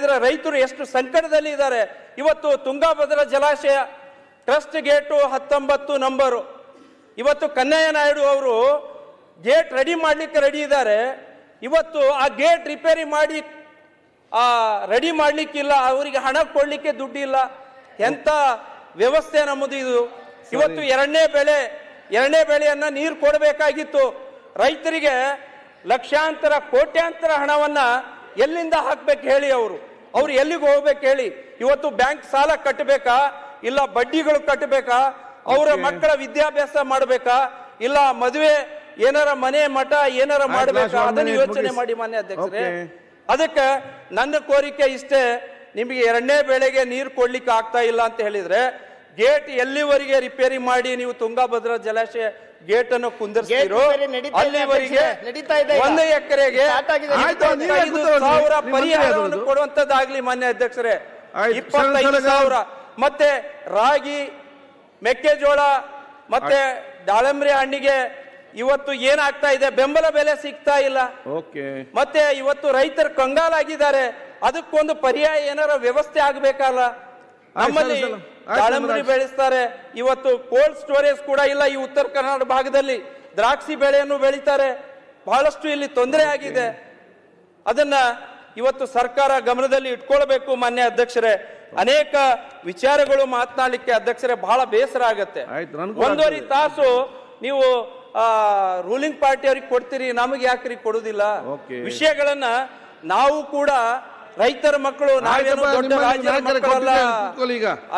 ಇದರ ರೈತರು ಎಷ್ಟು ಸಂಕಟದಲ್ಲಿ ಇದ್ದಾರೆ. ಇವತ್ತು ತುಂಗಾಭದ್ರಾ ಜಲಾಶಯ ಟ್ರಸ್ಟ್ ಗೇಟು ಹತ್ತೊಂಬತ್ತು ನಂಬರು. ಇವತ್ತು ಕನ್ನಯ್ಯ ನಾಯ್ಡು ಅವರು ಗೇಟ್ ರೆಡಿ ಮಾಡ್ಲಿಕ್ಕೆ ರೆಡಿ ಇದ್ದಾರೆ. ಇವತ್ತು ಆ ಗೇಟ್ ರಿಪೇರಿ ಮಾಡಿ ಆ ರೆಡಿ ಮಾಡ್ಲಿಕ್ಕಿಲ್ಲ ಅವರಿಗೆ ಹಣ ಕೊಡಲಿಕ್ಕೆ ದುಡ್ಡಿಲ್ಲ. ಎಂಥ ವ್ಯವಸ್ಥೆ ನಮ್ಮದು ಇದು. ಇವತ್ತು ಎರಡನೇ ಬೆಳೆ ಎರಡನೇ ಬೆಳೆಯನ್ನ ನೀರು ಕೊಡಬೇಕಾಗಿತ್ತು. ರೈತರಿಗೆ ಲಕ್ಷಾಂತರ ಕೋಟ್ಯಾಂತರ ಹಣವನ್ನ ಎಲ್ಲಿಂದ ಹಾಕ್ಬೇಕು ಹೇಳಿ ಅವರು. ಅವ್ರು ಎಲ್ಲಿಗೆ ಹೋಗ್ಬೇಕು ಹೇಳಿ? ಇವತ್ತು ಬ್ಯಾಂಕ್ ಸಾಲ ಕಟ್ಟಬೇಕಾ ಇಲ್ಲ ಬಡ್ಡಿಗಳು ಕಟ್ಟಬೇಕಾ ಅವರ. ಮಕ್ಕಳ ವಿದ್ಯಾಭ್ಯಾಸ ಮಾಡಬೇಕಾ? ಇಲ್ಲ ಮದುವೆ ಏನಾರ ಮನೆ ಮಠ ಏನಾರ ಮಾಡಬೇಕಾ? ಅದನ್ನ ಯೋಚನೆ ಮಾಡಿ ಮಾನ್ಯ ಅಧ್ಯಕ್ಷರೇ. ಅದಕ್ಕೆ ನನ್ನ ಕೋರಿಕೆ ಇಷ್ಟೇ ನಿಮಗೆ ಎರಡನೇ ಬೆಳೆಗೆ ನೀರು ಕೊಡ್ಲಿಕ್ಕೆ ಆಗ್ತಾ ಇಲ್ಲ ಅಂತ ಹೇಳಿದ್ರೆ ಗೇಟ್ ಎಲ್ಲಿವರೆಗೆ ರಿಪೇರಿ ಮಾಡಿ ನೀವು ತುಂಗಾಭದ್ರಾ ಜಲಾಶಯ ಗೇಟ್ ಅನ್ನು ಅಲ್ಲಿವರೆಗೆ ಇದೆ ಒಂದು ಎಕರೆಗೆ. ಸಾವಿರ ಪರಿಹಾರವನ್ನು ಕೊಡುವಂತದ್ದಾಗ್ಲಿ ಮಾನ್ಯ ಅಧ್ಯಕ್ಷರೇ. ಇಪ್ಪತ್ತೈದು ಸಾವಿರ. ಮತ್ತೆ ರಾಗಿ ಮೆಕ್ಕೆಜೋಳ ಮತ್ತೆ ದಾಳಂಬ್ರಿ ಹಣ್ಣಿಗೆ ಇವತ್ತು ಏನಾಗ್ತಾ ಇದೆ? ಬೆಂಬಲ ಬೆಲೆ ಸಿಗ್ತಾ ಇಲ್ಲ. ಮತ್ತೆ ಇವತ್ತು ರೈತರು ಕಂಗಾಲಾಗಿದ್ದಾರೆ. ಅದಕ್ಕೊಂದು ಪರ್ಯಾಯ ಏನಾರ ವ್ಯವಸ್ಥೆ ಆಗ್ಬೇಕಲ್ಲ? ನಮ್ಮಲ್ಲಿ. ದಾಳಂಬರಿ ಬೆಳೆಸ್ತಾರೆ. ಇವತ್ತು ಕೋಲ್ಡ್ ಸ್ಟೋರೇಜ್ ಕೂಡ ಇಲ್ಲ ಈ ಉತ್ತರ ಕರ್ನಾಟಕ ಭಾಗದಲ್ಲಿ. ದ್ರಾಕ್ಷಿ ಬೆಳೆಯನ್ನು ಬೆಳೀತಾರೆ. ಬಹಳಷ್ಟು ಇಲ್ಲಿ ತೊಂದರೆ ಆಗಿದೆ. ಅದನ್ನ ಇವತ್ತು ಸರ್ಕಾರ ಗಮನದಲ್ಲಿ ಇಟ್ಕೊಳ್ಬೇಕು ಮಾನ್ಯ ಅಧ್ಯಕ್ಷರೇ. ಅನೇಕ ವಿಚಾರಗಳು ಮಾತನಾಡಲಿಕ್ಕೆ ಅಧ್ಯಕ್ಷರೇ ಬಹಳ ಬೇಸರ ಆಗತ್ತೆ. ಒಂದೂವರೆ ತಾಸು ನೀವು ರೂಲಿಂಗ್ ಪಾರ್ಟಿ ಅವ್ರಿಗೆ ಕೊಡ್ತೀರಿ ನಮಗೆ ಯಾಕ್ರಿ ಕೊಡುದಿಲ್ಲ. ವಿಷಯಗಳನ್ನ ನಾವು ಕೂಡ ರೈತರ ಮಕ್ಕಳು ನಾವೇನು ದೊಡ್ಡ ರಾಜ್ಯದ ಮಕ್ಕಳಲ್ಲ.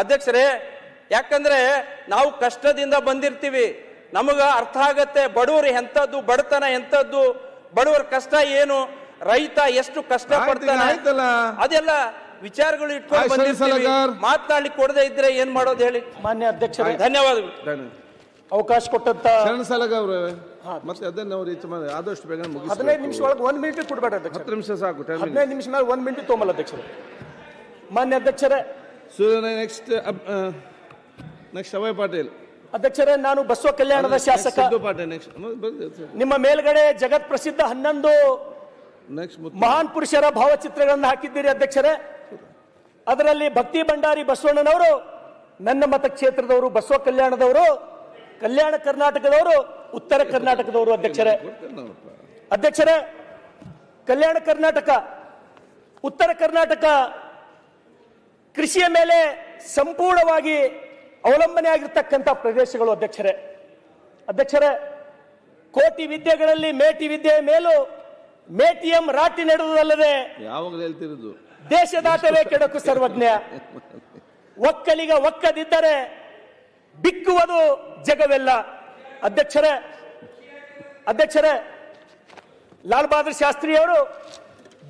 ಅಧ್ಯಕ್ಷರೇ ಯಾಕಂದ್ರೆ ನಾವು ಕಷ್ಟದಿಂದ ಬಂದಿರ್ತೀವಿ. ನಮಗ ಅರ್ಥ ಆಗತ್ತೆ ಬಡವರು ಎಂತದ್ದು ಬಡತನ ಎಂತದ್ದು ಬಡವರ ಕಷ್ಟ ಏನು ರೈತ ಎಷ್ಟು ಕಷ್ಟ ಪಡ್ತಾನೆ ಅದೆಲ್ಲ ವಿಚಾರಗಳು ಇಟ್ಕೊಂಡು ಬಂದಿರ್ತೀವಿ. ಮಾತನಾಡ್ಲಿಕ್ಕೆ ಕೊಡದೆ ಇದ್ರೆ ಏನ್ ಮಾಡೋದು ಹೇಳಿ? ಮಾನ್ಯ ಅಧ್ಯಕ್ಷರೇ ಧನ್ಯವಾದಗಳು. ಅವಕಾಶ ಕೊಟ್ಟಂತ ಶರಣ ಸಲಗ ಅವ್ರೆ ಮತ್ತೆ ಅದನ್ನ ಅವ್ರು ಹೆಚ್ಚು ಮಾಡಿ ಆದಷ್ಟು ಬೇಗ ಹದಿನೈದು ನಿಮಿಷ ಒಳಗೆ ಒಂದು ಮಿನಿಟ್ ಕೊಡಬೇಡ ಅಧ್ಯಕ್ಷ ಹತ್ತು ನಿಮಿಷ ಸಾಕು ಟೈಮ್ ಹದಿನೈದು ನಿಮಿಷ ಮೇಲೆ ಒಂದು ಮಿನಿಟ್ ತೊಗೊಂಬಲ್ಲ ಅಧ್ಯಕ್ಷರು. ಮಾನ್ಯ ಅಧ್ಯಕ್ಷರೇ. Surya next next Abhay Patil. ಅಧ್ಯಕ್ಷರೇ ನಾನು ಬಸವ ಕಲ್ಯಾಣದ ಶಾಸಕ. ನಿಮ್ಮ ಮೇಲ್ಗಡೆ ಜಗತ್ ಪ್ರಸಿದ್ಧ ಹನ್ನೊಂದು ನೆಕ್ಸ್ಟ್ ಮಹಾನ್ ಪುರುಷರ ಭಾವಚಿತ್ರಗಳನ್ನು ಹಾಕಿದ್ದೀರಿ ಅಧ್ಯಕ್ಷರೇ. ಅದರಲ್ಲಿ ಭಕ್ತಿ ಭಂಡಾರಿ ಬಸವಣ್ಣನವರು ನನ್ನ ಮತಕ್ಷೇತ್ರದವರು ಬಸವ ಕಲ್ಯಾಣದವರು ಕಲ್ಯಾಣ ಕರ್ನಾಟಕದವರು ಉತ್ತರ ಕರ್ನಾಟಕದವರು ಅಧ್ಯಕ್ಷರೇ. ಅಧ್ಯಕ್ಷರೇ ಕಲ್ಯಾಣ ಕರ್ನಾಟಕ ಉತ್ತರ ಕರ್ನಾಟಕ ಕೃಷಿಯ ಮೇಲೆ ಸಂಪೂರ್ಣವಾಗಿ ಅವಲಂಬನೆ ಆಗಿರ್ತಕ್ಕಂಥ ಪ್ರದೇಶಗಳು ಅಧ್ಯಕ್ಷರೇ. ಅಧ್ಯಕ್ಷರೇ ಕೋಟಿ ವಿದ್ಯೆಗಳಲ್ಲಿ ಮೇಟಿ ವಿದ್ಯೆಯ ಮೇಲೂ ಮೇಟಿಯಂ ರಾಟಿ ನೆಡುವುದಲ್ಲದೆ ದೇಶದಾಟವೇ ಕೆಡಕು ಸರ್ವಜ್ಞ. ಒಕ್ಕಲಿಗ ಒಕ್ಕದಿದ್ದರೆ ಬಿಕ್ಕುವುದು ಜಗವೆಲ್ಲ. ಅಧ್ಯಕ್ಷರೇ ಅಧ್ಯಕ್ಷರೇ, ಲಾಲ್ ಬಹದ್ದೂರ್ ಶಾಸ್ತ್ರಿ ಅವರು,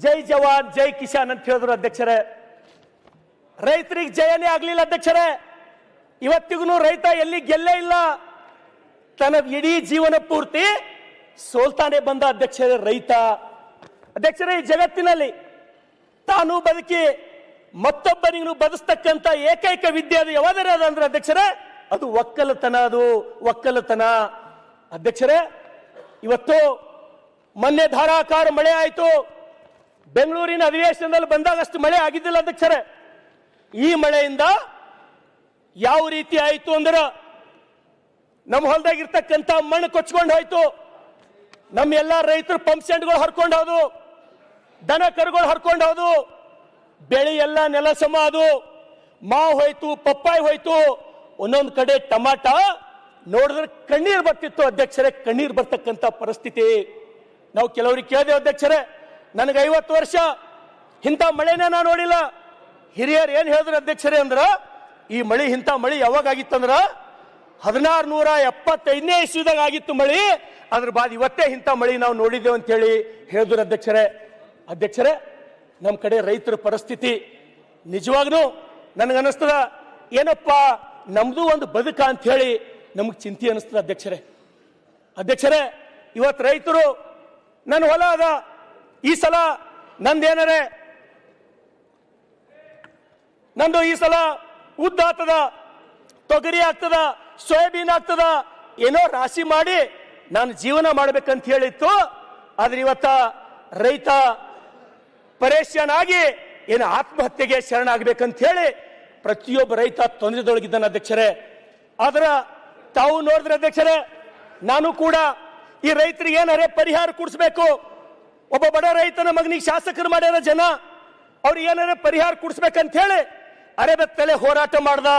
ಜೈ ಜವಾನ್, ಜೈ ಕಿಸಾನ್ ಅಂತ ಹೇಳಿದ್ರು ಅಧ್ಯಕ್ಷರೇ. ರೈತರಿಗೆ ಜಯನೇ ಆಗ್ಲಿಲ್ಲ ಅಧ್ಯಕ್ಷರೇ. ಇವತ್ತಿಗೂ ರೈತ ಎಲ್ಲಿ ಗೆಲ್ಲೇ ಇಲ್ಲ. ತನ್ನ ಇಡೀ ಜೀವನ ಪೂರ್ತಿ ಸೋಲ್ತಾನೆ ಬಂದ ಅಧ್ಯಕ್ಷರೇ ರೈತ. ಅಧ್ಯಕ್ಷರೇ, ಈ ಜಗತ್ತಿನಲ್ಲಿ ತಾನು ಬದುಕಿ ಮತ್ತೊಬ್ಬನಿಗೂ ಬದುಸ್ತಕ್ಕಂಥ ಏಕೈಕ ವಿದ್ಯೆ ಅದು ಯಾವ್ದಾರ ಅದ ಅಂದ್ರೆ ಅಧ್ಯಕ್ಷರೇ ಅದು ಒಕ್ಕಲತನ ಅದು ಒಕ್ಕಲತನ. ಅಧ್ಯಕ್ಷರೇ, ಇವತ್ತು ಮೊನ್ನೆ ಧಾರಾಕಾರ ಮಳೆ ಆಯಿತು. ಬೆಂಗಳೂರಿನ ಅಧಿವೇಶನದಲ್ಲಿ ಬಂದಾಗ ಅಷ್ಟು ಮಳೆ ಆಗಿದ್ದಿಲ್ಲ ಅಧ್ಯಕ್ಷರೇ. ಈ ಮಳೆಯಿಂದ ಯಾವ ರೀತಿ ಆಯಿತು ಅಂದ್ರೆ ನಮ್ಮ ಹೊಲದಾಗಿರ್ತಕ್ಕಂಥ ಮಣ್ಣು ಕೊಚ್ಕೊಂಡು ಹೋಯ್ತು. ನಮ್ಮ ಎಲ್ಲ ರೈತರು ಪಂಪ್ ಸೆಂಟ್ಗಳು ಹರ್ಕೊಂಡು ಹೋದು. ದನ ಕರುಗಳು ಹರ್ಕೊಂಡು ಹೋದು. ಬೆಳೆ ಎಲ್ಲ ನೆಲ ಸಮ ಅದು ಮಾವು ಹೋಯ್ತು, ಪಪ್ಪಾಯಿ ಹೋಯ್ತು. ಒಂದೊಂದು ಕಡೆ ಟಮಾಟ ನೋಡಿದ್ರೆ ಕಣ್ಣೀರು ಬರ್ತಿತ್ತು ಅಧ್ಯಕ್ಷರೇ, ಕಣ್ಣೀರು ಬರ್ತಕ್ಕಂಥ ಪರಿಸ್ಥಿತಿ. ನಾವು ಕೆಲವರಿಗೆ ಕೇಳಿದೆ ಅಧ್ಯಕ್ಷರೇ, ನನಗೆ ಐವತ್ತು ವರ್ಷ, ಇಂಥ ಮಳೆನೇ ನಾನು ನೋಡಿಲ್ಲ. ಹಿರಿಯರು ಏನು ಹೇಳಿದ್ರು ಅಧ್ಯಕ್ಷರೇ ಅಂದ್ರೆ, ಈ ಮಳಿ, ಇಂಥ ಮಳಿ ಯಾವಾಗ ಆಗಿತ್ತಂದ್ರ ಹದಿನಾರು ನೂರ ಎಪ್ಪತ್ತೈದನೇ ಇಸ್ವಿದಾಗ ಆಗಿತ್ತು ಮಳಿ, ಅದ್ರ ಬಾದ್ ಇವತ್ತೇ ಇಂಥ ಮಳಿ ನಾವು ನೋಡಿದ್ದೇವೆ ಅಂತ ಹೇಳಿ ಹೇಳಿದ್ರು ಅಧ್ಯಕ್ಷರೇ. ಅಧ್ಯಕ್ಷರೇ ನಮ್ಮ ಕಡೆ ರೈತರ ಪರಿಸ್ಥಿತಿ ನಿಜವಾಗ್ಲೂ ನನಗನ್ನಿಸ್ತದ, ಏನಪ್ಪ ನಮ್ದು ಒಂದು ಬದುಕ ಅಂತ ಹೇಳಿ ನಮಗೆ ಚಿಂತೆ ಅನಿಸ್ತದೆ ಅಧ್ಯಕ್ಷರೇ. ಅಧ್ಯಕ್ಷರೇ ಇವತ್ತು ರೈತರು ನನ್ನ ಹೊಲ ಅದ ಈ ಸಲ ನಂದೇನರೆ, ನಂದು ಈ ಸಲ ಉದ್ದ ಆಗ್ತದ, ತೊಗರಿ ಆಗ್ತದ, ಸೋಯಾಬೀನ್ ಆಗ್ತದ, ಏನೋ ರಾಶಿ ಮಾಡಿ ನಾನು ಜೀವನ ಮಾಡ್ಬೇಕಂತ ಹೇಳಿತ್ತು. ಆದ್ರೆ ಇವತ್ತ ರೈತ ಪರೇಶನ್ ಆಗಿ ಏನು ಆತ್ಮಹತ್ಯೆಗೆ ಶರಣಾಗಬೇಕಂತ ಹೇಳಿ ಪ್ರತಿಯೊಬ್ಬ ರೈತ ತೊಂದರೆದೊಳಗಿದ್ದಾನೆ ಅಧ್ಯಕ್ಷರೇ. ಆದ್ರೆ ತಾವು ನೋಡಿದ್ರೆ ಅಧ್ಯಕ್ಷರೇ, ನಾನು ಕೂಡ ಈ ರೈತರಿಗೆ ಏನಾರೇ ಪರಿಹಾರ ಕೊಡಿಸ್ಬೇಕು? ಒಬ್ಬ ಬಡ ರೈತನ ಮಗನಿಗೆ ಶಾಸಕರು ಮಾಡ್ಯಾರ ಜನ, ಅವ್ರಿಗೆ ಏನಾರ ಪರಿಹಾರ ಕೊಡಿಸ್ಬೇಕಂತ ಹೇಳಿ ಅರೆ ಬೆತ್ತಲೆ ಹೋರಾಟ ಮಾಡ್ದ.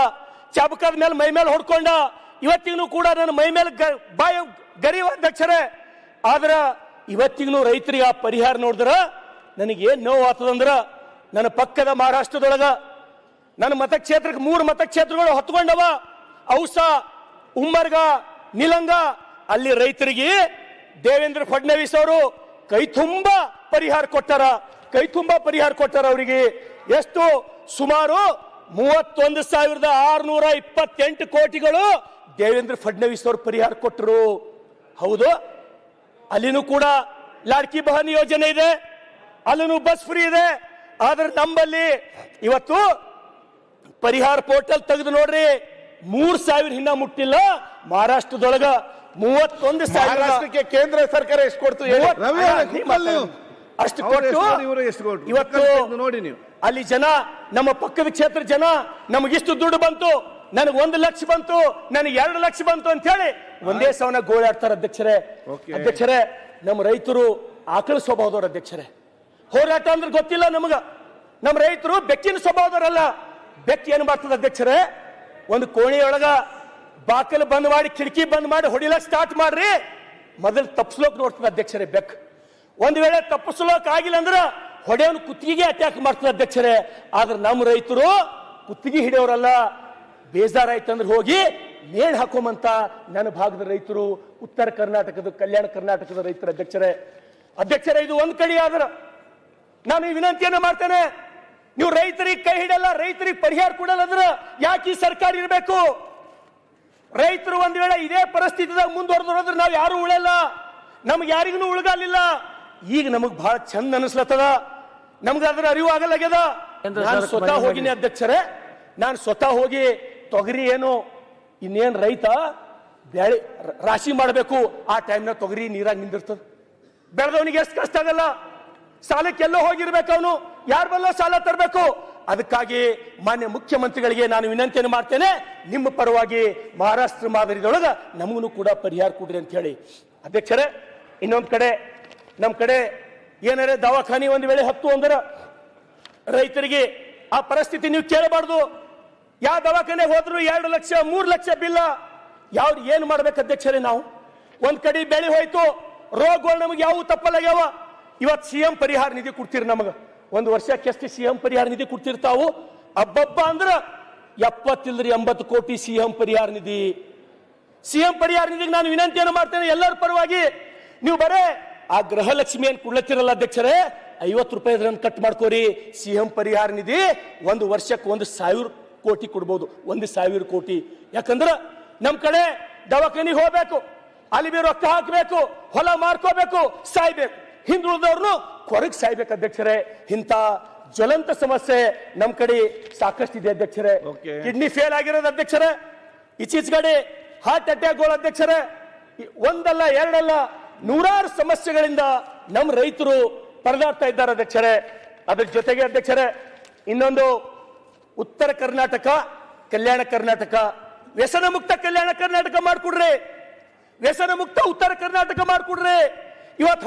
ಚಾಬಕದ ಮೇಲೆ ಮೈ ಮೇಲೆ ಹೊಡ್ಕೊಂಡ. ಇವತ್ತಿಗೂ ಕೂಡ ನನ್ನ ಮೈ ಮೇಲೆ ಬಾಯ ಗರಿವ ಅಧ್ಯಕ್ಷರೇ. ಆದ್ರೆ ಇವತ್ತಿಗೂ ರೈತರಿಗೆ ಆ ಪರಿಹಾರ ನೋಡಿದ್ರ ನನಗೆ ಏನ್ ನೋವು ಆತದಂದ್ರ ನನ್ನ ಪಕ್ಕದ ಮಹಾರಾಷ್ಟ್ರದೊಳಗ ನನ್ನ ಮತಕ್ಷೇತ್ರಕ್ಕೆ ಮೂರು ಮತಕ್ಷೇತ್ರಗಳು ಹೊತ್ಕೊಂಡವ. ಔಸ, ಉಮ್ಮರ್ಗ, ನಿಲಂಗ. ಅಲ್ಲಿ ರೈತರಿಗೆ ದೇವೇಂದ್ರ ಫಡ್ನವೀಸ್ ಅವರು ಕೈ ತುಂಬ ಪರಿಹಾರ ಕೊಟ್ಟಾರ. ಕೈ ತುಂಬ ಪರಿಹಾರ ಕೊಟ್ಟಾರ ಅವರಿಗೆ. ಎಷ್ಟು? ಸುಮಾರು ಮೂವತ್ತೊಂದು ಸಾವಿರದ ಆರುನೂರ ಇಪ್ಪತ್ತೆಂಟು ಕೋಟಿಗಳು ದೇವೇಂದ್ರ ಫಡ್ನವೀಸ್ ಅವರು ಪರಿಹಾರ ಕೊಟ್ಟರು. ಹೌದು. ಅಲ್ಲಿನೂ ಕೂಡ ಲಾಡ್ಕಿ ಬಹನ್ ಯೋಜನೆ ಇದೆ. ಅಲ್ಲಿನೂ ಬಸ್ ಫ್ರೀ ಇದೆ. ಆದ್ರೆ ನಮ್ಮಲ್ಲಿ ಇವತ್ತು ಪರಿಹಾರ ಪೋರ್ಟಲ್ ತೆಗೆದು ನೋಡ್ರಿ. ಮೂರ್ ಸಾವಿರ ಹಿನ್ನ ಮುಟ್ಟಿಲ್ಲ. ಮಹಾರಾಷ್ಟ್ರದೊಳಗ ಮೂವತ್ತೊಂದು ಸಾವಿರ. ಕೇಂದ್ರ ಸರ್ಕಾರ ಎಷ್ಟು ಕೊಡ್ತು. ಅಷ್ಟು ಕೊಟ್ಟು? ಇವತ್ತು ನೋಡಿ ನೀವು. ಅಲ್ಲಿ ಜನ ನಮ್ಮ ಪಕ್ಕದ ಕ್ಷೇತ್ರ ಜನ ನಮಗಿಷ್ಟು ದುಡ್ಡು ಬಂತು. ನನಗೆ ಒಂದು ಲಕ್ಷ ಬಂತು. ನನಗೆ ಎರಡು ಲಕ್ಷ ಬಂತು ಅಂತ ಹೇಳಿ ಒಂದೇ ಸವನ ಗೋಳಾಡ್ತಾರೆ ಅಧ್ಯಕ್ಷರೇ. ಅಧ್ಯಕ್ಷರೇ ನಮ್ಮ ರೈತರು ಆಕಳ ಸ್ವಭಾವದವ್ರ ಅಧ್ಯಕ್ಷರೇ. ಹೋರಾಟ ಅಂದ್ರೆ ಗೊತ್ತಿಲ್ಲ ನಮಗ. ನಮ್ಮ ರೈತರು ಬೆಕ್ಕಿನ ಸ್ವಭಾವದವರಲ್ಲ. ಬೆಕ್ಕು ಏನು ಮಾಡ್ತದೆ ಅಧ್ಯಕ್ಷರೇ, ಒಂದು ಕೋಣೆಯೊಳಗ ಬಾಕಲು ಬಂದ್ ಮಾಡಿ, ಕಿಟಕಿ ಬಂದ್ ಮಾಡಿ ಹೊಡಿಲಕ್ ಸ್ಟಾರ್ಟ್ ಮಾಡ್ರಿ. ಮೊದಲು ತಪ್ಪಿಸ್ಲೋಕ್ ನೋಡ್ತದೆ ಅಧ್ಯಕ್ಷರೇ ಬೆಕ್. ಒಂದ್ ವೇಳೆ ತಪ್ಪಿಸ್ಲೋಕ್ ಆಗಿಲ್ಲ ಅಂದ್ರೆ ಹೊಡೆಯವನು ಕುತ್ತಿಗೆಗೆ ಅಟ್ಯಾಕ್ ಮಾಡ್ತದೆ ಅಧ್ಯಕ್ಷರೇ. ಆದ್ರೆ ನಮ್ಮ ರೈತರು ಕುತ್ತಿಗೆ ಹಿಡಿಯೋರಲ್ಲ ಬೇಜಾರಾಯ್ತಂದ್ರೆ ಹೋಗಿ ನೇಣ್ ಹಾಕೋಮಂತ ನನ್ನ ಭಾಗದ ರೈತರು, ಉತ್ತರ ಕರ್ನಾಟಕದ ಕಲ್ಯಾಣ ಕರ್ನಾಟಕದ ರೈತರ ಅಧ್ಯಕ್ಷರೇ. ಅಧ್ಯಕ್ಷರೇ, ಇದು ಒಂದ್ ಕಡೆ ಆದ್ರ ನಾನು ಈ ವಿನಂತಿಯನ್ನ ಮಾಡ್ತೇನೆ. ನೀವು ರೈತರಿಗೆ ಕೈ ಹಿಡಲ್ಲ ರೈತರಿಗೆ ಪರಿಹಾರ ಕೊಡಲ್ಲ ಅಂದ್ರೆ ಯಾಕೆ ಈ ಸರ್ಕಾರ ಇರಬೇಕು? ರೈತರು ಒಂದ್ ವೇಳೆ ಇದೇ ಪರಿಸ್ಥಿತಿದಾಗ ಮುಂದುವರೆದ್ರೆ ನಾವು ಯಾರು ಉಳಲ್ಲ. ನಮ್ಗೆ ಯಾರಿಗೂ ಉಳಗಲಿಲ್ಲ. ಈಗ ನಮಗ್ ಬಹಳ ಚಂದ ಅನಿಸ್ಲತ್ತದ. ನಮ್ಗೆ ಅದ್ರ ಅರಿವು ಆಗಲಾಗ್ಯದ. ನಾನು ಸ್ವತಃ ಹೋಗಿನಿ ಅಧ್ಯಕ್ಷರೇ. ನಾನು ಸ್ವತಃ ಹೋಗಿ ತೊಗರಿ ಏನು ಇನ್ನೇನ್ ರೈತ ಬೆಳೆ ರಾಶಿ ಮಾಡಬೇಕು. ಆ ಟೈಮ್ನಾಗ ತೊಗರಿ ನೀರಾಗಿ ನಿಂದಿರ್ತದೆ. ಬೆಳೆದವನಿಗೆ ಎಷ್ಟು ಕಷ್ಟ ಆಗಲ್ಲ. ಸಾಲಕ್ಕೆಲ್ಲೋ ಹೋಗಿರ್ಬೇಕು ಅವನು. ಯಾರ ಬಲ್ಲೋ ಸಾಲ ತರಬೇಕು. ಅದಕ್ಕಾಗಿ ಮಾನ್ಯ ಮುಖ್ಯಮಂತ್ರಿಗಳಿಗೆ ನಾನು ವಿನಂತಿಯನ್ನು ಮಾಡ್ತೇನೆ. ನಿಮ್ಮ ಪರವಾಗಿ ಮಹಾರಾಷ್ಟ್ರ ಮಾದರಿದೊಳಗ ನಮಗೂ ಕೂಡ ಪರಿಹಾರ ಕೊಡ್ರಿ ಅಂತ ಹೇಳಿ. ಅಧ್ಯಕ್ಷರೇ, ಇನ್ನೊಂದು ಕಡೆ ನಮ್ಮ ಕಡೆ ಏನಾರೇ ದವಾಖಾನೆ ಒಂದು ವೇಳೆ ಹತ್ತು ಅಂದ್ರೆ ರೈತರಿಗೆ ಆ ಪರಿಸ್ಥಿತಿ ನೀವು ಕೇಳಬಾರ್ದು. ಯಾವ ದವಾಖಾನೆ ಹೋದ್ರು ಎರಡು ಲಕ್ಷ, ಮೂರು ಲಕ್ಷ ಬಿಲ್ಲ. ಯಾವ್ದು ಏನು ಮಾಡ್ಬೇಕು ಅಧ್ಯಕ್ಷರೇ ನಾವು? ಒಂದ್ ಕಡೆ ಬೆಳೆ ಹೋಯ್ತು, ರೋಗಗಳು ನಮಗೆ ಯಾವ ತಪ್ಪಲಾಗ್ಯಾವ. ಇವತ್ತು ಸಿ ಎಂ ಪರಿಹಾರ ನಿಧಿ ಕೊಡ್ತೀರಿ ನಮಗೆ. ಒಂದು ವರ್ಷಕ್ಕೆ ಎಷ್ಟು ಸಿ ಎಂ ಪರಿಹಾರ ನಿಧಿ ಕೊಡ್ತಿರ್ತಾವು. ಅಬ್ಬಬ್ಬ ಅಂದ್ರ ಎಪ್ಪತ್ತಿಲ್ರಿ ಎಂಬತ್ತು ಕೋಟಿ ಸಿ ಎಂ ಪರಿಹಾರ ನಿಧಿ. ಸಿ ಎಂ ಪರಿಹಾರ ನಿಧಿಗೆ ನಾನು ವಿನಂತಿಯನ್ನು ಮಾಡ್ತೇನೆ ಎಲ್ಲರ ಪರವಾಗಿ. ನೀವು ಬರೇ, ಆ ಗೃಹಲಕ್ಷ್ಮಿ ಏನ್ ಕೊಡ್ಲತ್ತಿರಲ್ಲ ಅಧ್ಯಕ್ಷರೇ, ಐವತ್ತು ರೂಪಾಯಿ ಅದನ್ನು ಕಟ್ ಮಾಡ್ಕೋರಿ. ಸಿಎಂ ಪರಿಹಾರ ನಿಧಿ ಒಂದು ವರ್ಷಕ್ಕೆ ಒಂದು ಸಾವಿರ ಕೋಟಿ ಕೊಡ್ಬೋದು. ಒಂದು ಸಾವಿರ ಕೋಟಿ. ಯಾಕಂದ್ರೆ ನಮ್ಮ ಕಡೆ ದವಾಖಾನಿಗೆ ಹೋಗ್ಬೇಕು, ಅಲ್ಲಿ ಬಿ ರೊಕ್ಕ ಹಾಕಬೇಕು, ಹೊಲ ಮಾರ್ಕೋಬೇಕು, ಸಾಯ್ಬೇಕು. ಹಿಂದುಳಿದವ್ರನ್ನು ಕೊರಗ್ ಸಾಯ್ಬೇಕು ಅಧ್ಯಕ್ಷರೇ. ಇಂಥ ಜ್ವಲಂತ ಸಮಸ್ಯೆ ನಮ್ ಕಡೆ ಸಾಕಷ್ಟಿದೆ ಅಧ್ಯಕ್ಷರೇ. ಕಿಡ್ನಿ ಫೇಲ್ ಆಗಿರೋದು ಅಧ್ಯಕ್ಷರೇ. ಇಚ್ಚಿಚ್ಗಡೆ ಹಾರ್ಟ್ ಅಟ್ಯಾಕ್ಗಳು ಅಧ್ಯಕ್ಷರೇ. ಈ ಒಂದಲ್ಲ ಎರಡಲ್ಲ ನೂರಾರು ಸಮಸ್ಯೆಗಳಿಂದ ನಮ್ಮ ರೈತರು ಪರದಾಡ್ತಾ ಇದ್ದಾರೆ ಅಧ್ಯಕ್ಷರೇ. ಅದ್ರ ಜೊತೆಗೆ ಅಧ್ಯಕ್ಷರೇ ಇನ್ನೊಂದು ಉತ್ತರ ಕರ್ನಾಟಕ ಕಲ್ಯಾಣ ಕರ್ನಾಟಕ. ವ್ಯಸನ ಮುಕ್ತ ಕಲ್ಯಾಣ ಕರ್ನಾಟಕ ಮಾಡ್ಕೊಡ್ರಿ. ವ್ಯಸನ ಮುಕ್ತ ಉತ್ತರ ಕರ್ನಾಟಕ ಮಾಡ್ಕೊಡ್ರಿ. ಇವತ್ತು